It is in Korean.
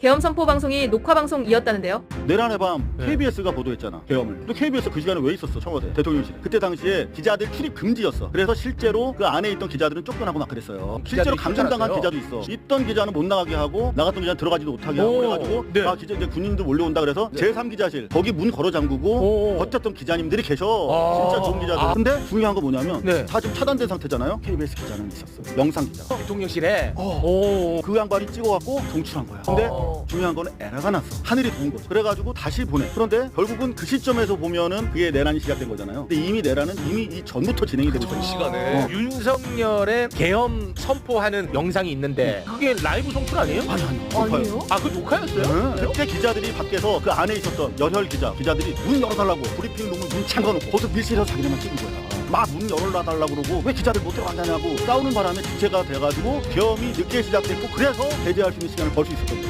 계엄 선포 방송이 녹화 방송이었다는데요. 내란의 밤 네. KBS가 보도했잖아 계엄을 또 KBS 그 시간에 왜 있었어 청와대 대통령실 그때 당시에 기자들 출입 금지였어 그래서 실제로 그 안에 있던 기자들은 쫓겨나고 막 그랬어요 실제로 쫓겨났어요? 기자도 있어 있던 기자는 못 나가게 하고 나갔던 기자는 들어가지도 못하게 하고 오, 그래가지고 네. 아 기자 이제 군인들 몰려온다 그래서 네. 제3기자실 거기 문 걸어 잠그고 오. 버텼던 기자님들이 계셔 아. 진짜 좋은 기자들 아. 근데 중요한 거 뭐냐면 네. 다 지금 차단된 상태잖아요 KBS 기자는 있었어 영상 기자 대통령실에. 어. 오. 그 양반이 찍어갖고 동출한 거야 근데 어. 중요한 거는 에러가 났어. 하늘이 도운 거죠. 그래가지고 다시 보내. 그런데 결국은 그 시점에서 보면은 그게 내란이 시작된 거잖아요. 근데 이미 내란은 이미 이 전부터 진행이 되고 있어요. 시간에 어. 윤석열의 계엄 선포하는 영상이 있는데 그게 라이브 송출 아니에요? 아니 아니. 녹화요. 아, 그 녹화였어요? 네. 그때 기자들이 밖에서 그 안에 있었던 열혈 기자 기자들이 문 열어달라고 브리핑 룸을 문 잠가놓고 거기서 밀실에서 자기네만 찍은 거야. 막 문 열어달라고 그러고 왜 기자들 못 들어가냐고 싸우는 바람에 주체가 돼가지고 계엄이 늦게 시작됐고 그래서 배제할 수 있는 시간을 벌 수 있었던 거야.